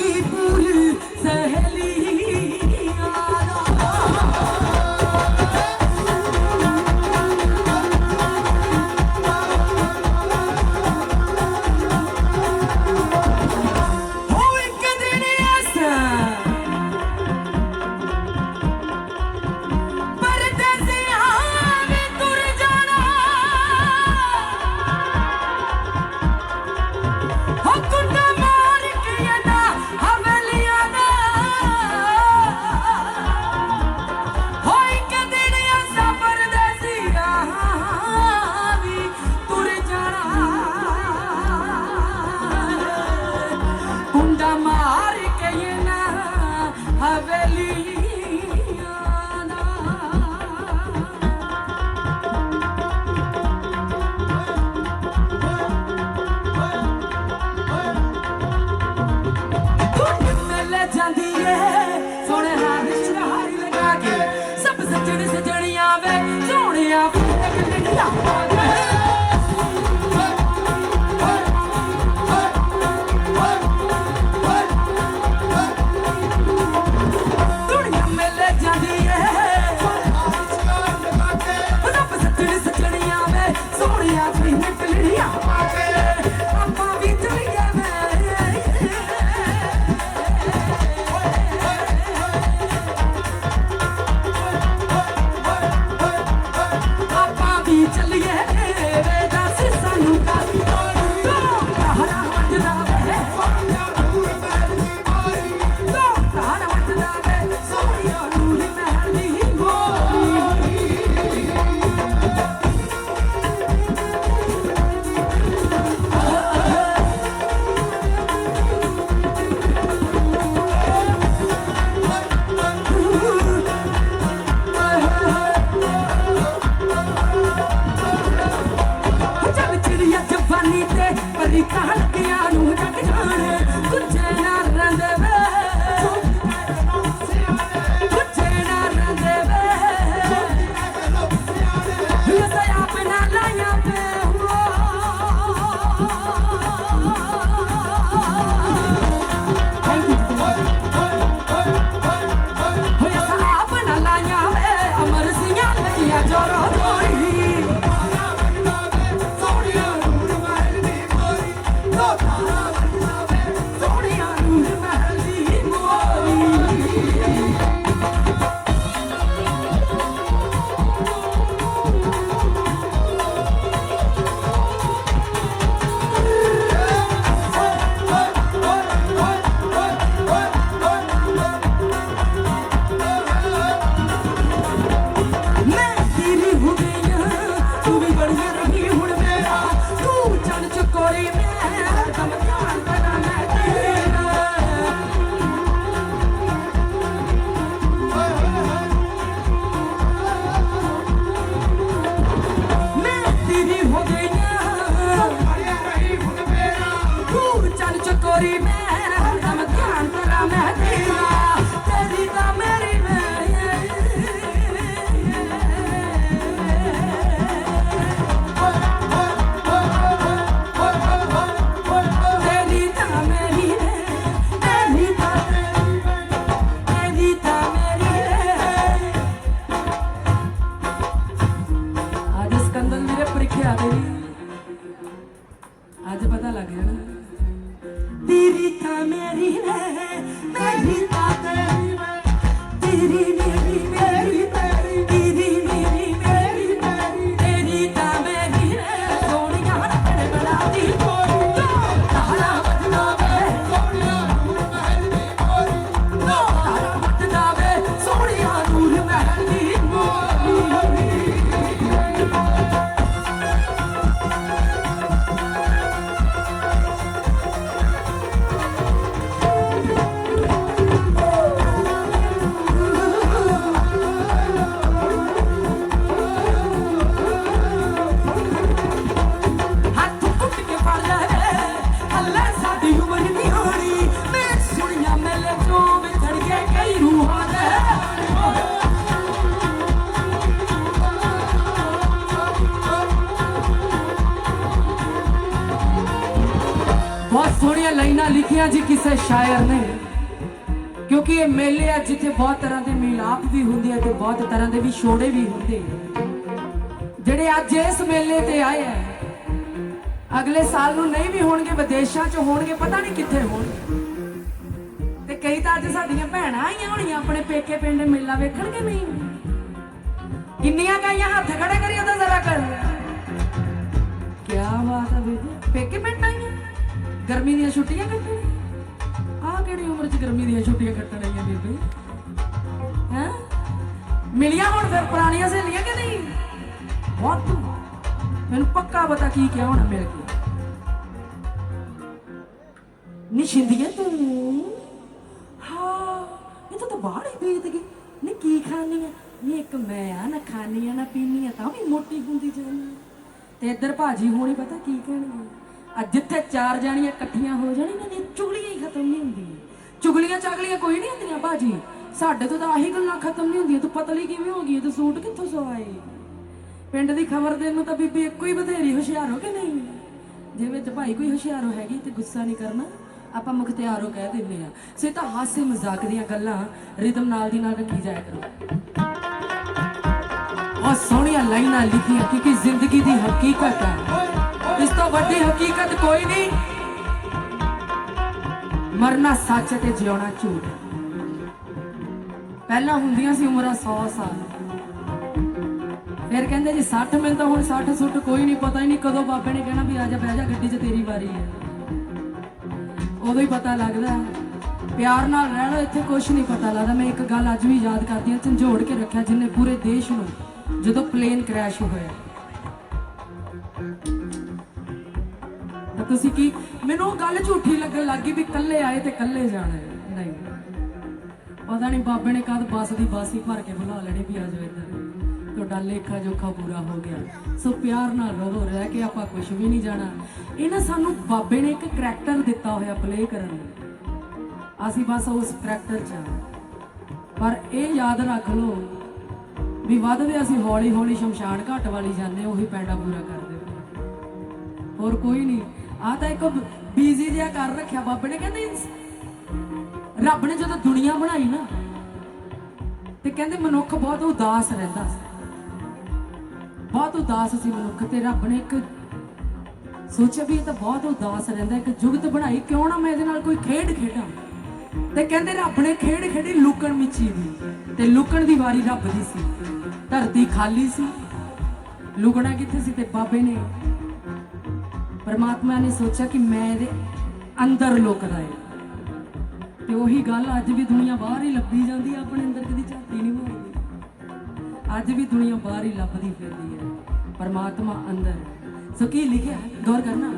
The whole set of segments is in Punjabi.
ਕੀ ਲਾਈਨਾਂ ਲਿਖੀਆਂ ਜੀ ਕਿਸੇ ਸ਼ਾਇਰ ਨੇ, ਕਿਉਂਕਿ ਇਹ ਮੇਲੇ ਆ ਜਿੱਥੇ ਬਹੁਤ ਤਰ੍ਹਾਂ ਦੇ ਮਿਲਾਪ ਵੀ ਹੁੰਦੇ ਆ ਤੇ ਬਹੁਤ ਤਰ੍ਹਾਂ ਦੇ ਵਿਛੋੜੇ ਵੀ ਹੁੰਦੇ ਜਿਹੜੇ ਅੱਜ ਇਸ ਮੇਲੇ ਤੇ ਆਏ ਆ, ਅਗਲੇ ਸਾਲ ਨੂੰ ਨਹੀਂ ਵੀ ਹੋਣਗੇ, ਵਿਦੇਸ਼ਾਂ 'ਚ ਹੋਣਗੇ, ਪਤਾ ਨਹੀਂ ਕਿੱਥੇ ਹੋਣਗੇ। ਤੇ ਕਈ ਤਾਂ ਅੱਜ ਸਾਡੀਆਂ ਭੈਣਾਂ ਆਈਆਂ ਹੋਣੀਆਂ ਆਪਣੇ ਪੇਕੇ ਪਿੰਡ ਮੇਲਾ ਵੇਖਣ ਕਿ ਨਹੀਂ? ਕਿੰਨੀਆਂ ਗਾਈਆਂ ਹੱਥ ਖੜੇ ਕਰੀ ਉਹਦਾ ਜ਼ਰਾ ਕਰ ਕੀ ਬਾਤ ਹੈ ਬੇਬੀ, ਪੇਕੇ ਪਿੰਡ ਆਈਆਂ? ਗਰਮੀ ਦੀਆਂ ਛੁੱਟੀਆਂ ਕੱਟਣ ਕਿਹੜੀ ਉਮਰ 'ਚ ਗਰਮੀ ਦੀਆਂ ਛੁੱਟੀਆਂ ਕੱਟਣ ਆਈਆਂ ਬੇਬੀ? ਹੈ? ਮਿਲੀਆਂ ਹੁਣ ਫਿਰ ਪੁਰਾਣੀਆਂ ਸਹੇਲੀਆਂ ਕਿ ਨਹੀਂ? ਬਹੁਤ। ਮੈਨੂੰ ਪੱਕਾ ਪਤਾ ਕੀ ਕਿਹਾ ਹੋਣਾ ਮਿਲ ਕੇ। ਨਿਸ਼ਿੰਦੀਆਂ ਤੂੰ? ਹਾਂ, ਇਹ ਤਾਂ ਤਾਂ ਬਾਹਰ ਹੀ ਬੀਤ ਗਈ। ਨੀ ਕੀ ਖਾਣੀ ਆ ਨੀ ਇੱਕ ਮੈਂ ਆ, ਨਾ ਖਾਣੀ ਆ ਨਾ ਪੀਣੀ ਆ ਤਾਂ ਵੀ ਮੋਟੀ ਹੁੰਦੀ ਜਾਣੀ। ਤੇ ਇੱਧਰ ਭਾਜੀ ਹੋਣੀ ਪਤਾ ਕੀ ਕਹਿਣਗੇ? ਆ ਜਿੱਥੇ ਚਾਰ ਜਾਣੀਆਂ ਇਕੱਠੀਆਂ ਹੋ ਜਾਣੀਆਂ ਨੇ ਚੁਗਲੀਆਂ ਹੀ ਖਤਮ ਨਹੀਂ ਹੁੰਦੀਆਂ। ਚੁਗਲੀਆਂ ਚਾਗਲੀਆਂ ਕੋਈ ਨਹੀਂ ਹੁੰਦੀਆਂ ਭਾਜੀ। ਸਾਡੇ ਤੋਂ ਤਾਂ ਆਹੀ ਗੱਲਾਂ ਖਤਮ ਨਹੀਂ ਹੁੰਦੀਆਂ। ਤੂੰ ਪਤਲੀ ਕਿਵੇਂ ਹੋ ਗਈ ਤੂੰ ਸੂਟ ਕਿੱਥੋਂ ਸਵਾਏ? ਪਿੰਡ ਦੀ ਖਬਰ ਦੇਣ ਨੂੰ ਤਾਂ ਬੀਬੀ ਇੱਕੋ ਹੀ ਬਥੇਰੀ ਹੁਸ਼ਿਆਰ ਹੋ ਕਿ ਨਹੀਂ। ਜੇ ਵਿੱਚ ਭਾਈ ਕੋਈ ਹੁਸ਼ਿਆਰ ਹੈਗੀ ਤੇ ਗੁੱਸਾ ਨਹੀਂ ਕਰਨਾ, ਆਪਾਂ ਮੁਖਤਿਆਰੋ ਕਹਿ ਦਿੰਦੇ ਆ ਸੇ ਤਾਂ ਹਾਸੇ ਮਜ਼ਾਕ ਦੀਆਂ ਗੱਲਾਂ ਰਿਦਮ ਨਾਲ ਦੀ ਨਾਲ ਰੱਖੀ ਜਾਇਆ ਕਰੋ। ਉਹ ਸੋਹਣੀਆਂ ਲਾਈਨਾਂ ਲਿਖੀਆਂ ਕਿਉਂਕਿ ਜ਼ਿੰਦਗੀ ਦੀ ਹਕੀਕਤ ਹੈ। ਇਸ ਤੋਂ ਵੱਡੀ ਹਕੀਕਤ ਕੋਈ ਨਹੀਂ। ਮਰਨਾ ਸੱਚ ਤੇ ਜਿਉਣਾ ਝੂਠ। ਪਹਿਲਾਂ ਹੁੰਦੀਆਂ ਸੀ ਉਮਰਾਂ 100 ਸਾਲ। ਫਿਰ ਕਹਿੰਦੇ ਜੀ 60 ਮੈਨੂੰ ਤਾਂ ਹੁਣ 60 ਸੁੱਟ ਕੋਈ ਨਹੀਂ ਪਤਾ ਹੀ ਨਹੀਂ ਕਦੋਂ ਬਾਬੇ ਨੇ ਕਹਿਣਾ ਵੀ ਆ ਜਾ, ਬਹਿ ਜਾ ਗੱਡੀ 'ਚ ਤੇਰੀ ਵਾਰੀ ਹੈ। ਉਦੋਂ ਹੀ ਪਤਾ ਲੱਗਦਾ, ਪਿਆਰ ਨਾਲ ਰਹਿਣਾ ਇੱਥੇ ਕੁਝ ਨਹੀਂ ਪਤਾ ਲੱਗਦਾ। ਮੈਂ ਇੱਕ ਗੱਲ ਅੱਜ ਵੀ ਯਾਦ ਕਰਦੀ ਹਾਂ, ਝੰਜੋੜ ਕੇ ਰੱਖਿਆ ਜਿੰਨੇ ਪੂਰੇ ਦੇਸ਼ ਨੂੰ ਜਦੋਂ ਪਲੇਨ ਕ੍ਰੈਸ਼ ਹੋਇਆ। ਤੁਸੀਂ ਕੀ ਮੈਨੂੰ ਉਹ ਗੱਲ ਝੂਠੀ ਲੱਗਣ ਲੱਗੀ ਵੀ ਇਕੱਲੇ ਆਏ ਤੇ ਇਕੱਲੇ ਜਾਣਾ ਨਹੀਂ। ਪਤਾ ਨਹੀਂ ਬਾਬੇ ਨੇ ਕਦ ਬੱਸ ਦੀ ਬਾਸੀ ਭਰ ਕੇ ਬੁਲਾ ਲੈਣੀ ਵੀ ਆ ਜਾਓ ਇੱਧਰ। ਤੁਹਾਡਾ ਲੇਖਾ ਜੋਖਾ ਪੂਰਾ ਹੋ ਗਿਆ। ਸੋ ਪਿਆਰ ਨਾਲ ਰਹੋ ਰਹਿ ਕੇ ਆਪਾਂ ਕੁਝ ਵੀ ਨਹੀਂ ਜਾਣਾ। ਇਹ ਨਾ ਸਾਨੂੰ ਬਾਬੇ ਨੇ ਇੱਕ ਕਰੈਕਟਰ ਦਿੱਤਾ ਹੋਇਆ ਪਲੇ ਕਰਨ ਨੂੰ ਅਸੀਂ ਬਸ ਉਸ ਕਰੈਕਟਰ 'ਚ ਆ ਪਰ ਇਹ ਯਾਦ ਰੱਖ ਲਓ ਵੀ ਵੱਧਦੇ ਅਸੀਂ ਹੌਲੀ ਹੌਲੀ ਸ਼ਮਸ਼ਾਨ ਘਾਟ ਵਾਲੀ ਜਾਂਦੇ ਉਹੀ ਪੈਂਡਾ ਪੂਰਾ ਕਰਦੇ ਹੋਰ ਕੋਈ ਨਹੀਂ। ਆ ਤਾਂ ਇੱਕ ਬੀਜ਼ੀ ਜਿਹਾ ਕਰ ਰੱਖਿਆ ਬਾਬੇ ਨੇ, ਕਹਿੰਦੇ ਰੱਬ ਨੇ ਜਦੋਂ ਦੁਨੀਆ ਬਣਾਈ ਨਾ, ਤੇ ਕਹਿੰਦੇ ਮਨੁੱਖ ਬਹੁਤ ਉਦਾਸ ਰਹਿੰਦਾ ਸੀ। ਬਹੁਤ ਉਦਾਸ ਸੀ ਮਨੁੱਖ ਤੇ, ਰੱਬ ਨੇ ਇੱਕ ਸੋਚਿਆ ਵੀ ਇਹ ਤਾਂ ਬਹੁਤ ਉਦਾਸ ਰਹਿੰਦਾ, ਇੱਕ ਜੁਗਤ ਬਣਾਈ, ਕਿਉਂ ਨਾ ਮੈਂ ਇਹਦੇ ਨਾਲ ਕੋਈ ਖੇਡ ਖੇਡਾਂ? ਤੇ ਕਹਿੰਦੇ ਰੱਬ ਨੇ ਖੇਡ ਖੇਡੀ ਲੁਕਣ ਮਿੱਚੀ ਦੀ, ਤੇ ਲੁਕਣ ਦੀ ਵਾਰੀ ਰੱਬ ਦੀ ਸੀ। ਧਰਤੀ ਖਾਲੀ ਸੀ। ਲੁਕਣਾ ਕਿੱਥੇ ਸੀ ਤੇ ਬਾਬੇ ਨੇ ਪਰਮਾਤਮਾ ਨੇ ਸੋਚਿਆ ਕਿ ਮੈਂ ਇਹਦੇ ਅੰਦਰ ਲੁਕਦਾ ਹੈ। ਤੇ ਉਹੀ ਗੱਲ ਅੱਜ ਵੀ ਦੁਨੀਆ ਬਾਹਰ ਹੀ ਲੱਭੀ ਜਾਂਦੀ ਹੈ ਆਪਣੇ ਅੰਦਰ ਕਦੀ ਝਾਤੀ ਨਹੀਂ ਮਾਰਦੀ ਅੱਜ ਵੀ ਦੁਨੀਆ ਬਾਹਰ ਹੀ ਲੱਭਦੀ ਫਿਰਦੀ ਹੈ। ਪਰਮਾਤਮਾ ਅੰਦਰ। ਸੋ ਕੀ ਲਿਖਿਆ ਗੌਰ ਕਰਨਾ।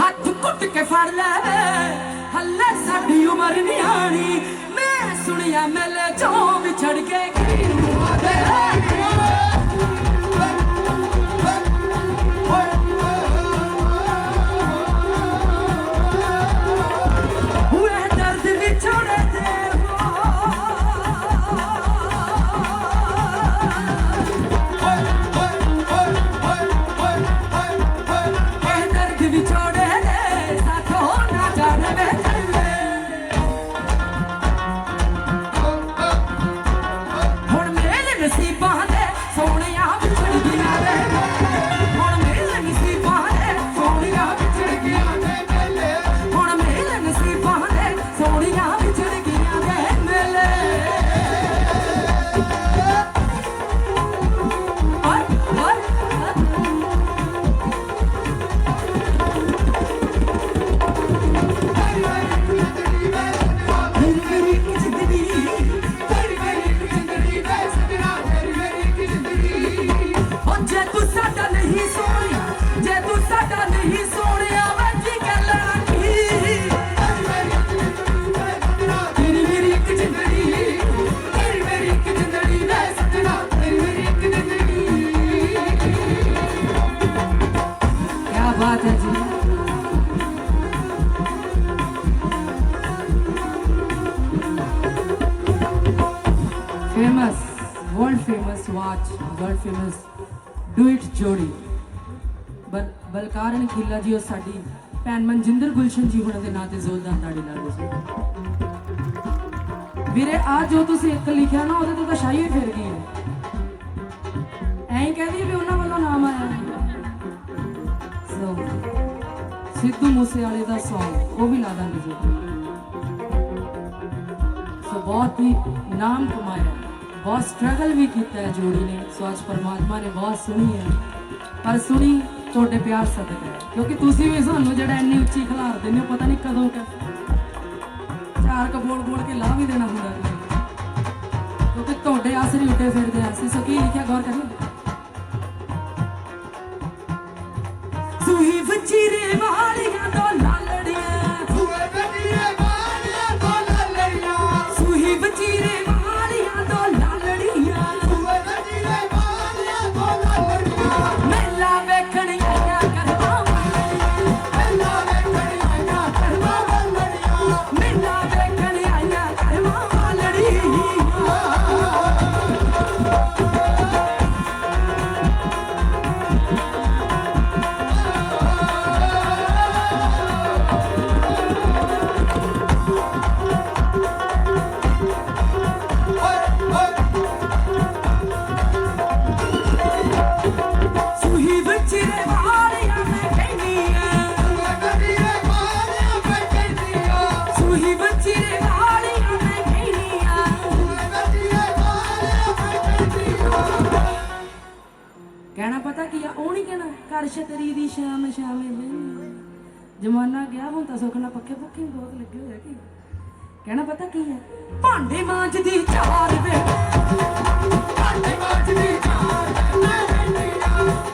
ਹੱਥ ਕੁੱਟ ਕੇ ਫੜ ਲੈ। ਹੱਲੇ ਸਾਡੀ ਉਮਰ ਨਿਆਣੀ ਮੈਂ ਸੁਣਿਆ ਮੇਲੇ ਚੋਂ ਵਿਛੜ ਕੇ ਗਈ ਨੂੰ ਆਦੇ ਕਾਰਨ ਖੀਲਾ ਜੀ, ਉਹ ਸਾਡੀ ਭੈਣ ਮਨਜਿੰਦਰ ਗੁਲਸ਼ਨ ਜੀ ਹੁਣਾਂ ਦੇ ਨਾਂ ਤੇ ਜ਼ੋਰਦਾਰ ਤਾੜੀ ਲਾ ਦਿਓ ਜੀ ਵੀਰੇ ਆ ਜੋ ਤੁਸੀਂ ਇੱਕ ਲਿਖਿਆ ਨਾ, ਉਹਦੇ ਤੋਂ ਤਾਂ ਸ਼ਾਹੀ ਫਿਰ ਗਈ ਐਂ ਹੀ ਵੀ ਉਹਨਾਂ ਵੱਲੋਂ ਨਾਮ ਆਇਆ ਸੋ, ਸਿੱਧੂ ਮੂਸੇਵਾਲੇ ਦਾ Song, ਉਹ ਵੀ ਲਾ ਦਾਂਗੇ ਜੀ ਸੋ, ਬਹੁਤ ਹੀ ਨਾਮ ਕਮਾਇਆ। ਬਹੁਤ ਸਟਰਗਲ ਵੀ ਕੀਤਾ ਹੈ ਜੋੜੀ ਨੇ। ਸੋ, ਅੱਜ ਪਰਮਾਤਮਾ ਨੇ ਬਹੁਤ ਸੁਣੀ ਹੈ। ਪਰ ਸੁਣੀ ਤੁਹਾਡੇ ਪਿਆਰ ਸਦਕਾ ਕਿਉਂਕਿ ਤੁਸੀਂ ਵੀ ਸਾਨੂੰ ਜਿਹੜਾ ਇੰਨੀ ਉੱਚੀ ਖਿਲਾਰ ਦਿੰਦੇ ਹੋ, ਪਤਾ ਨਹੀਂ ਕਦੋਂ ਕਿ ਚਾਰ ਕ ਬੋਲ ਬੋਲ ਕੇ ਲਾ ਵੀ ਦੇਣਾ ਹੁੰਦਾ ਕਿਉਂਕਿ ਤੁਹਾਡੇ ਆਸਰੇ ਉੱਤੇ ਫਿਰਦੇ ਆ। ਅਸੀਂ ਸੋ ਕੀ ਲਿਖਿਆ ਗੌਰ ਕਰੀਏ ਪਤਾ ਕੀ ਆ? ਉਹ ਨਹੀਂ ਕਹਿਣਾ ਕਰ ਛਤਰੀ ਦੀ ਸ਼ਾਮ, ਸ਼ਾਮੇ ਵੇਲੇ ਜਮਾਨਾ ਗਿਆ ਹੁਣ ਤਾਂ ਸੁੱਖ ਨਾਲ ਪੱਕੇ ਬਹੁਤ ਲੱਗੇ ਹੋਇਆ ਆ ਕੀ? ਕਹਿਣਾ ਪਤਾ ਕੀ ਹੈ ਭਾਂਡੇ ਮਾਂਜਦੀ ਚਾਰ ਵੇ। ਭਾਂਡੇ ਮਾਂਜਦੀ ਚਾਰ ਵੇ।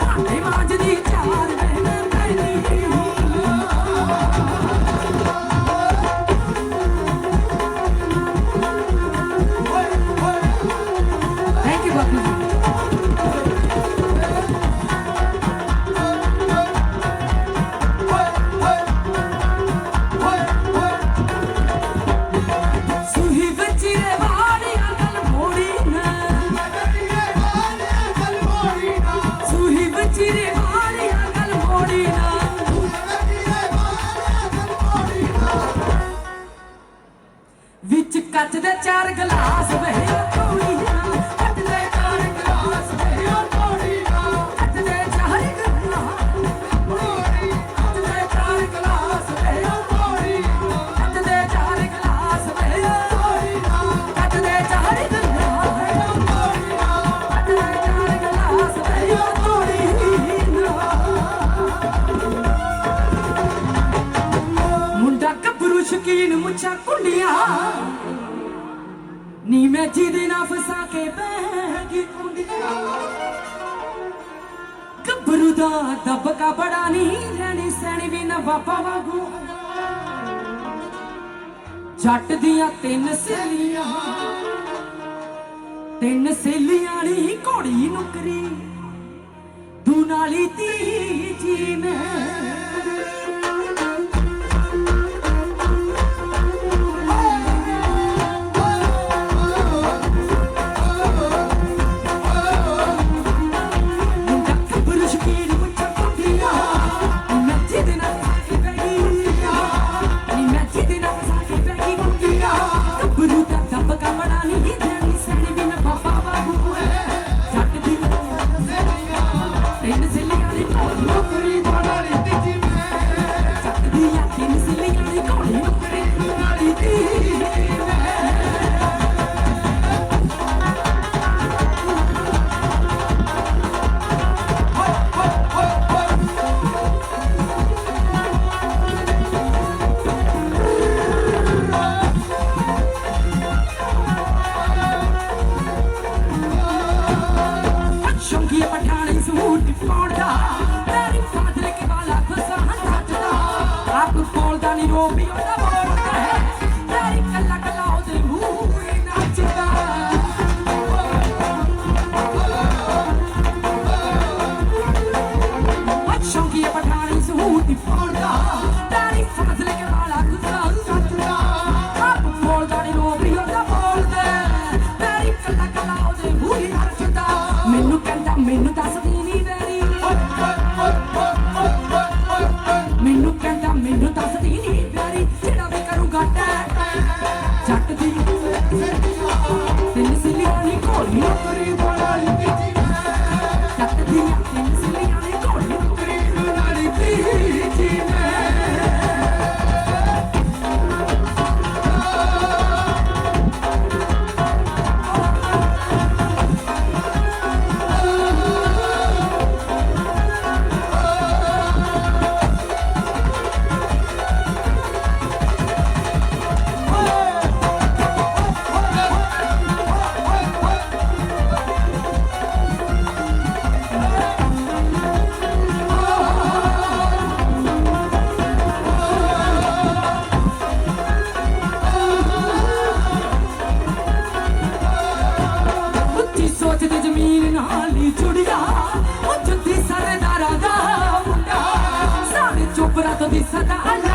ਭਾਂਡੇ ਮਾਂਜਦੀ ਨੀ ਮੈਂ ਜਿਹਦੇ ਨਾਲ ਫਸਾ ਕੇ ਬਹਿ ਗਈ ਕੁੰਡੀਆਂ ਗੱਭਰੂ ਦਾ ਦਬਕਾ ਬੜਾ ਨਹੀਂ ਰਹਿਣੀ ਸੈਣੀ ਵੀ ਨਾ ਬਾਪਾ ਵਾਂਗੂ ਜੱਟ ਦੀਆਂ ਤਿੰਨ ਸੇਲੀਆਂ ਤਿੰਨ ਸੇਲੀਆਂ ਨੀ ਘੋੜੀ ਨੁਕਰੀ। ਦੂ ਨਾਲੀ ਤੀਜੀ ਮੈਂ। before dark. ਦੀ ਸਦਾ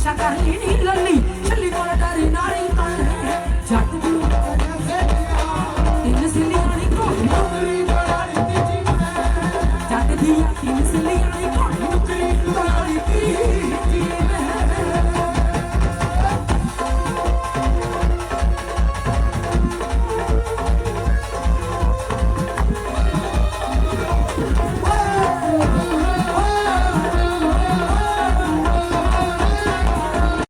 ਮੈਨੂੰ ਕਹਿੰਦਾ ਐਸ਼ਾ ਕਰਨੀ ਨੀ ਲੱਲੀ ਛੱਲੀ